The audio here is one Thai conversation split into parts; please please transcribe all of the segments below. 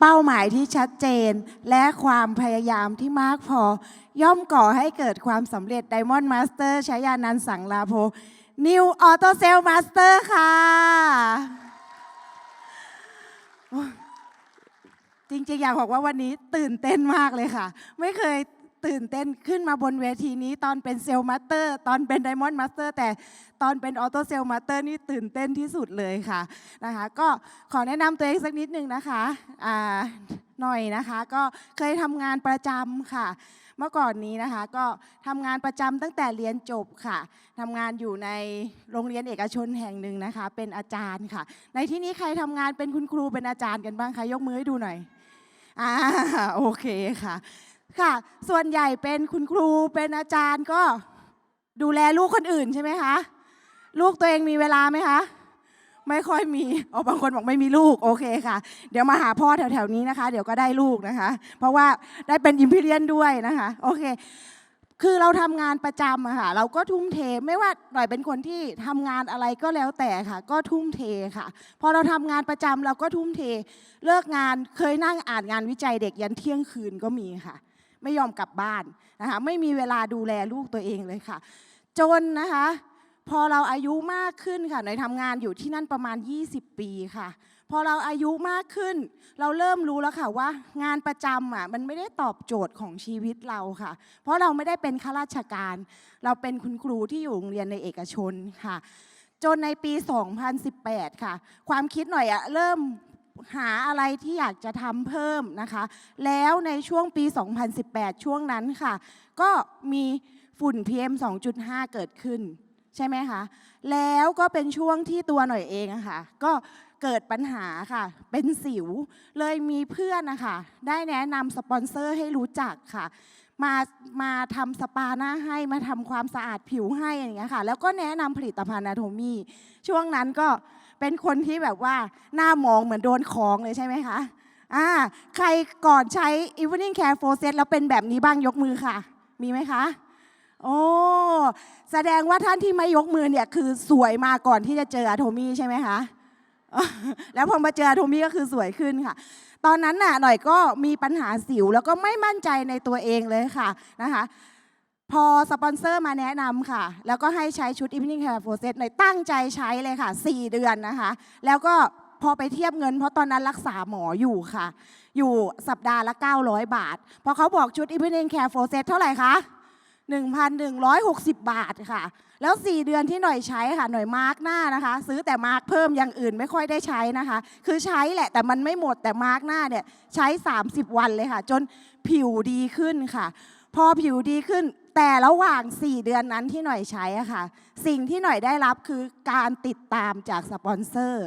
เป้าหมายที่ชัดเจน และความพยายามที่มากพอย่อมก่อให้เกิดความสำเร็จ Diamond Master ชายานันสังลาโพ New Auto Sale Master ค่ะ จริงๆ อยากบอกว่าวันนี้ตื่นเต้นมากเลยค่ะ ไม่เคย ตื่นเต้นขึ้นมาบนเวทีนี้ ตอนเป็นเซลล์มาสเตอร์ ตอนเป็นไดมอนด์มาสเตอร์แต่ตอนเป็นออโต้เซลล์มาสเตอร์นี่ตื่นเต้นที่สุดเลยค่ะนะคะ ก็ขอแนะนำตัวเองสักนิดนึงนะคะอ่าหน่อยนะคะก็เคยทำงานประจำค่ะ เมื่อก่อนนี้นะคะก็ทำงานประจำตั้งแต่เรียนจบค่ะทำงานอยู่ในโรงเรียนเอกชนแห่งหนึ่งนะคะ เป็นอาจารย์ค่ะ ในที่นี้ใครทำงานเป็นคุณครูเป็นอาจารย์กันบ้างคะยกมือให้ดูหน่อยอ่าโอเคค่ะ ค่ะ ส่วนใหญ่เป็นคุณครูเป็นอาจารย์ก็ดูแลลูกคนอื่นใช่ไหมคะ ลูกตัวเองมีเวลาไหมคะ ไม่ค่อยมีอ๋อบางคนบอกไม่มีลูก โอเคค่ะ เดี๋ยวมาหาพ่อแถวๆนี้นะคะ เดี๋ยวก็ได้ลูกนะคะ เพราะว่าได้เป็นอิมพีเรียนด้วยนะคะ โอเค คือเราทำงานประจำอะค่ะ เราก็ทุ่มเท ไม่ว่าหน่อยเป็นคนที่ทำงานอะไรก็แล้วแต่ค่ะ ก็ทุ่มเทค่ะ พอเราทำงานประจำเราก็ทุ่มเท เลิกงานเคยนั่งอ่านงานวิจัยเด็กยันเที่ยงคืนก็มีค่ะ ไม่ยอมกลับบ้านนะคะไม่มีเวลาดูแลลูกตัวเองเลยค่ะ จนนะคะพอเราอายุมากขึ้นค่ะหน่อยทำงานอยู่ที่นั่นประมาณ 20 ปีค่ะ พอเราอายุมากขึ้น เราเริ่มรู้แล้วค่ะว่างานประจำอะมันไม่ได้ตอบโจทย์ของชีวิตเราค่ะ เพราะเราไม่ได้เป็นข้าราชการ เราเป็นคุณครูที่อยู่โรงเรียนในเอกชนค่ะ จนในปี 2018 ค่ะ ความคิดหน่อยอะเริ่ม หาอะไรที่อยากจะทำเพิ่มนะคะ แล้วในช่วงปี 2018 ช่วงนั้นค่ะ ก็มีฝุ่น PM 2.5 เกิดขึ้น ใช่ไหมคะ แล้วก็เป็นช่วงที่ตัวหน่อยเองะค่ะ ก็เกิดปัญหาค่ะ เป็นสิว เลยมีเพื่อนนะคะ ได้แนะนำสปอนเซอร์ให้รู้จักค่ะ มา มาทำสปาหน้าให้ มาทำความสะอาดผิวให้อย่างเงี้ยค่ะ แล้วก็แนะนำผลิตภัณฑ์นาโทมีช่วงนั้นก็ เป็นคนที่แบบว่าหน้ามองเหมือนโดนของเลยใช่ไหมคะอ่าใครก่อนใช้ Evening Care for Set แล้วเป็นแบบนี้บ้างยกมือค่ะ มีไหมคะ โอ้แสดงว่าท่านที่ไม่ยกมือเนี่ยคือสวยมาก่อนที่จะเจออะโทมี่ใช่ไหมคะแล้วพอมาเจออะโทมี่ก็คือสวยขึ้นค่ะตอนนั้นน่ะหน่อยก็มีปัญหาสิวแล้วก็ไม่มั่นใจในตัวเองเลยค่ะนะคะ พอสปอนเซอร์มาแนะนำค่ะ แล้วก็ให้ใช้ชุด Evening Care for Set หน่อยตั้งใจใช้เลยค่ะ 4 เดือนนะคะ แล้วก็พอไปเทียบเงิน เพราะตอนนั้นรักษาหมออยู่ค่ะ อยู่สัปดาห์ละ 900 บาท พอเขาบอกชุด Evening Care for Set เท่าไหร่คะ 1,160 บาทค่ะ แล้ว 4 เดือนที่หน่อยใช้ค่ะ หน่อยมาร์กหน้านะคะ ซื้อแต่มาร์กเพิ่มอย่างอื่นไม่ค่อยได้ใช้นะคะ คือใช้แหละแต่มันไม่หมดแต่มาร์กหน้าเนี่ยใช้ 30 วันเลยค่ะ จนผิวดีขึ้นค่ะ พอผิวดีขึ้น แต่ระหว่าง 4 เดือนนั้นที่หน่อยใช้อะค่ะ สิ่งที่หน่อยได้รับคือการติดตามจากสปอนเซอร์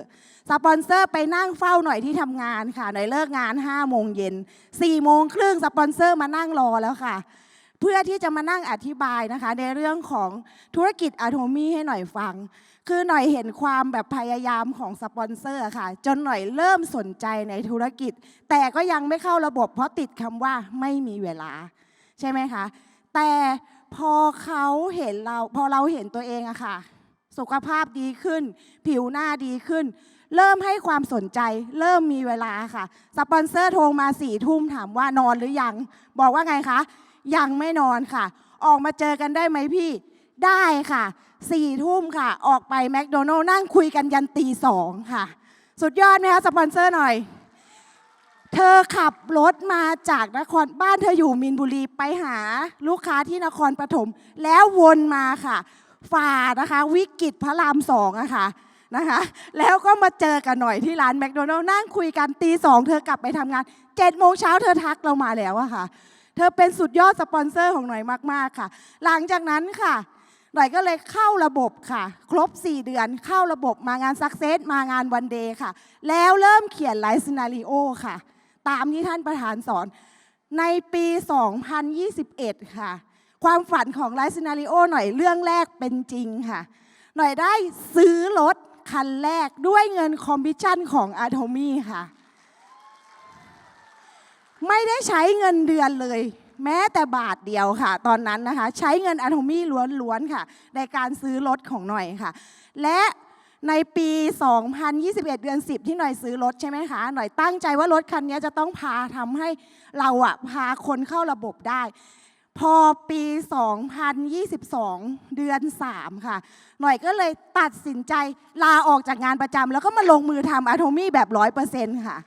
สปอนเซอร์ไปนั่งเฝ้าหน่อยที่ทำงานค่ะ หน่อยเลิกงาน5โมงเย็น4โมงครึ่งสปอนเซอร์มานั่งรอแล้วค่ะ เพื่อที่จะมานั่งอธิบายนะคะ ในเรื่องของธุรกิจอะโทมี่ให้หน่อยฟัง คือหน่อยเห็นความแบบพยายามของสปอนเซอร์ค่ะ จนหน่อยเริ่มสนใจในธุรกิจ แต่ก็ยังไม่เข้าระบบเพราะติดคำว่าไม่มีเวลา ใช่ไหมคะ แต่พอเขาเห็นเราพอเราเห็นตัวเองอะค่ะ สุขภาพดีขึ้น ผิวหน้าดีขึ้น เริ่มให้ความสนใจ เริ่มมีเวลาค่ะ สปอนเซอร์โทรมาสี่ทุ่มถามว่านอนหรือยัง บอกว่าไงคะ ยังไม่นอนค่ะ ออกมาเจอกันได้ไหมพี่ ได้ค่ะสี่ทุ่มค่ะ ออกไปแมคโดนัลล์นั่งคุยกันยันตีสองค่ะ สุดยอดไหมคะสปอนเซอร์หน่อย ธอขับรถมาจากนครบ้านเธออยู่มินบุรีไปหาลูกค้าที่นครปฐมแล้ววนมาค่ะ ฝ่านะคะวิกฤตพระรามสองอะค่ะนะคะแล้วก็มาเจอกันหน่อยที่ร้านแมคโดนัลล์นั่งคุยกันตีสองเธอกลับไปทำงานเจ็ดโมงเช้าเธอทักเรามาแล้วอะค่ะ เธอเป็นสุดยอดสปอนเซอร์ของหน่อยมาก ๆ ค่ะ หลังจากนั้นค่ะหน่อยก็เลยเข้าระบบค่ะ ครบ 4 เดือนเข้าระบบมางานซักเซสมางานวันเดย์ค่ะ แล้วเริ่มเขียนไลฟ์ซีนารีโอค่ะ ตามที่ท่านประธานสอน ในปี 2021 ค่ะ ความฝันของไลฟ์ซีนารีโอหน่อยเรื่องแรกเป็นจริงค่ะ หน่อยได้ซื้อรถคันแรกด้วยเงินคอมมิชชั่นของอะโทมี่ค่ะ ไม่ได้ใช้เงินเดือนเลย แม้แต่บาทเดียวค่ะ ตอนนั้นนะคะ ใช้เงินอะโทมี่ล้วนๆค่ะ ในการซื้อรถของหน่อยค่ะ และ ในปี 2021 เดือน 10 ที่หน่อยซื้อรถใช่ไหมคะ หน่อยตั้งใจว่ารถคันนี้จะต้องพาทำให้เราอะพาคนเข้าระบบได้ พอปี 2022 เดือน 3 ค่ะ หน่อยก็เลยตัดสินใจลาออกจากงานประจำแล้วก็มาลงมือทำอะโทมี่แบบ 100%ค่ะ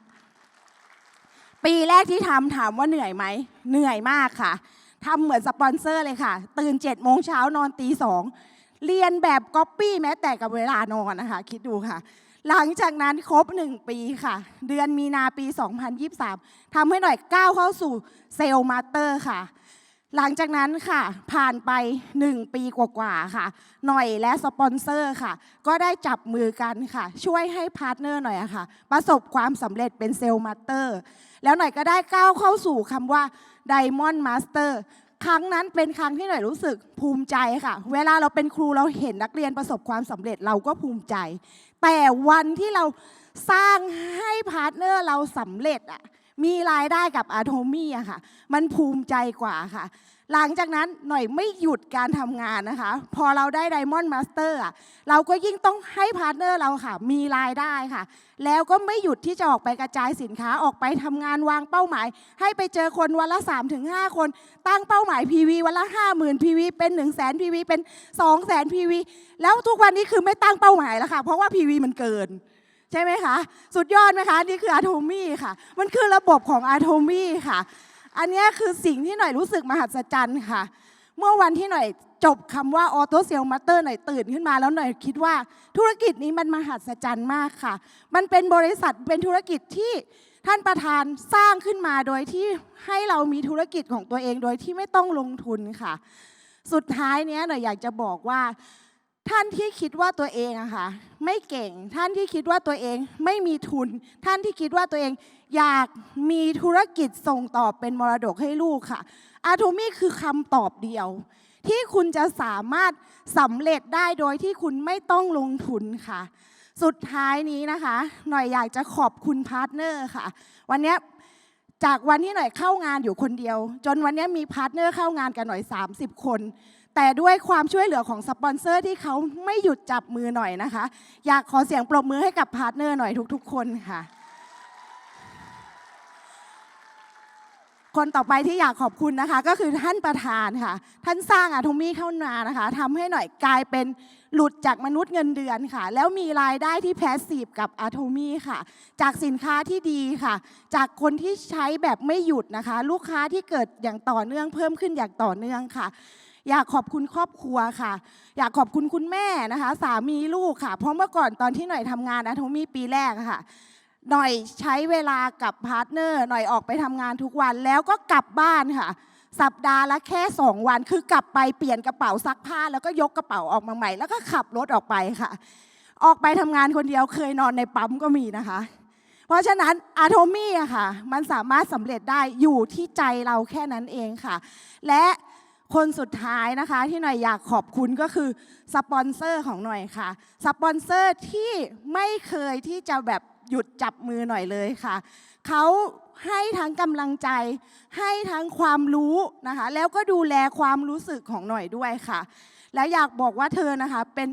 ปีแรกที่ทำถามว่าเหนื่อยไหม เหนื่อยมากค่ะทำเหมือนสปอนเซอร์เลยค่ะ ตื่น7จ็ดโมงเช้านอนตีสอง เรียนแบบก๊อปปี้แม้แต่กับเวลานอนนะคะ คิดดูค่ะ หลังจากนั้นครบ 1 ปีค่ะ เดือนมีนาปี 2023ทำให้หน่อยก้าวเข้าสู่เซลล์มาสเตอร์ค่ะ หลังจากนั้นค่ะ ผ่านไป 1 ปีกว่าๆค่ะ หน่อยและสปอนเซอร์ค่ะ ก็ได้จับมือกันค่ะ ช่วยให้พาร์ทเนอร์หน่อยอะค่ะ ประสบความสำเร็จเป็นเซลล์มาสเตอร์แล้วหน่อยก็ได้ก้าวเข้าสู่คำว่า Diamond Master ครั้งนั้นเป็นครั้งที่หน่อยรู้สึกภูมิใจค่ะ เวลาเราเป็นครูเราเห็นนักเรียนประสบความสำเร็จเราก็ภูมิใจ แต่วันที่เราสร้างให้พาร์ทเนอร์เราสำเร็จอะมีรายได้กับอาโทมี่อะค่ะ มันภูมิใจกว่าค่ะ หลังจากนั้นหน่อยไม่หยุดการทำงานนะคะ พอเราได้ Diamond Master อะเราก็ยิ่งต้องให้พาร์ทเนอร์เราค่ะ มีรายได้ค่ะ แล้วก็ไม่หยุดที่จะออกไปกระจายสินค้าออกไปทำงานวางเป้าหมาย ให้ไปเจอคนวันละ 3-5 คน ตั้งเป้าหมาย PV วันละ 50,000 PV เป็น 1 0 0 0 0 0 PV เป็น 2 0 0 0 0 0 PV แล้วทุกวันนี้คือไม่ตั้งเป้าหมายแล้วค่ะ เพราะว่า PV มันเกินใช่ไหมคะ สุดยอดไหมคะ นี่คืออะโทมี่ค่ะ มันคือระบบของอะโทมี่ค่ะ อันนี้คือสิ่งที่หน่อยรู้สึกมหัศจรรย์ค่ะ เมื่อวันที่หน่อยจบคำว่าออโตเซลมาเตอร์หน่อยตื่นขึ้นมาแล้วหน่อยคิดว่าธุรกิจนี้มันมหัศจรรย์มากค่ะ มันเป็นบริษัทเป็นธุรกิจที่ท่านประธานสร้างขึ้นมาโดยที่ให้เรามีธุรกิจของตัวเองโดยที่ไม่ต้องลงทุนค่ะ สุดท้ายเนี้ยหน่อยอยากจะบอกว่า ท่านที่คิดว่าตัวเองอะค่ะไม่เก่งท่านที่คิดว่าตัวเองไม่มีทุน ท่านที่คิดว่าตัวเองอยากมีธุรกิจส่งต่อเป็นมรดกให้ลูกค่ะอาโทมี่คือคำตอบเดียว ที่คุณจะสามารถสำเร็จได้โดยที่คุณไม่ต้องลงทุนค่ะ สุดท้ายนี้นะคะ หน่อยอยากจะขอบคุณพาร์ทเนอร์ค่ะ วันนี้จากวันที่หน่อยเข้างานอยู่คนเดียว จนวันนี้มีพาร์ทเนอร์เข้างานกันหน่อย 30 คน แต่ด้วยความช่วยเหลือของสปอนเซอร์ที่เขาไม่หยุดจับมือหน่อยนะคะ อยากขอเสียงปรบมือให้กับพาร์ทเนอร์หน่อยทุก ๆ คนค่ะ คนต่อไปที่อยากขอบคุณนะคะ ก็คือท่านประธานค่ะ ท่านสร้างอะโทมี่เข้ามานะคะทำให้หน่อยกลายเป็นหลุดจากมนุษย์เงินเดือนค่ะ แล้วมีรายได้ที่แพสซีฟกับอะโทมี่ค่ะ จากสินค้าที่ดีค่ะ จากคนที่ใช้แบบไม่หยุดนะคะ ลูกค้าที่เกิดอย่างต่อเนื่องเพิ่มขึ้นอย่างต่อเนื่องค่ะ อยากขอบคุณครอบครัวค่ะ อยากขอบคุณคุณแม่นะคะ สามีลูกค่ะ เพราะเมื่อก่อนตอนที่หน่อยทำงานอะโทมี่ปีแรกค่ะ หน่อยใช้เวลากับพาร์ทเนอร์ หน่อยออกไปทำงานทุกวันแล้วก็กลับบ้านค่ะ สัปดาห์ละแค่ 2 วัน คือกลับไปเปลี่ยนกระเป๋าซักผ้า แล้วก็ยกกระเป๋าออกมาใหม่ แล้วก็ขับรถออกไปค่ะ ออกไปทำงานคนเดียวเคยนอนในปั๊มก็มีนะคะ เพราะฉะนั้นอะโทมี่อะค่ะ มันสามารถสำเร็จได้อยู่ที่ใจเราแค่นั้นเองค่ะ และ คนสุดท้ายนะคะที่หน่อยอยากขอบคุณก็คือสปอนเซอร์ของหน่อยค่ะ สปอนเซอร์ที่ไม่เคยที่จะแบบหยุดจับมือหน่อยเลยค่ะ เขาให้ทั้งกำลังใจ ให้ทั้งความรู้นะคะ แล้วก็ดูแลความรู้สึกของหน่อยด้วยค่ะ และอยากบอกว่าเธอนะคะ เป็น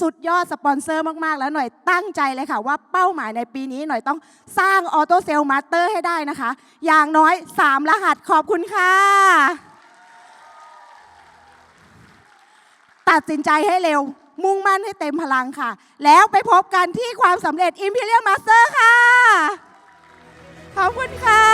สุดยอดสปอนเซอร์มากๆ แล้วหน่อยตั้งใจเลยค่ะ ว่าเป้าหมายในปีนี้หน่อยต้องสร้างออโตเซลล์มาสเตอร์ให้ได้นะคะ อย่างน้อย 3 รหัสขอบคุณค่ะ ตัดสินใจให้เร็ว มุ่งมั่นให้เต็มพลังค่ะ แล้วไปพบกันที่ความสำเร็จ Imperial Master ค่ะ ขอบคุณค่ะ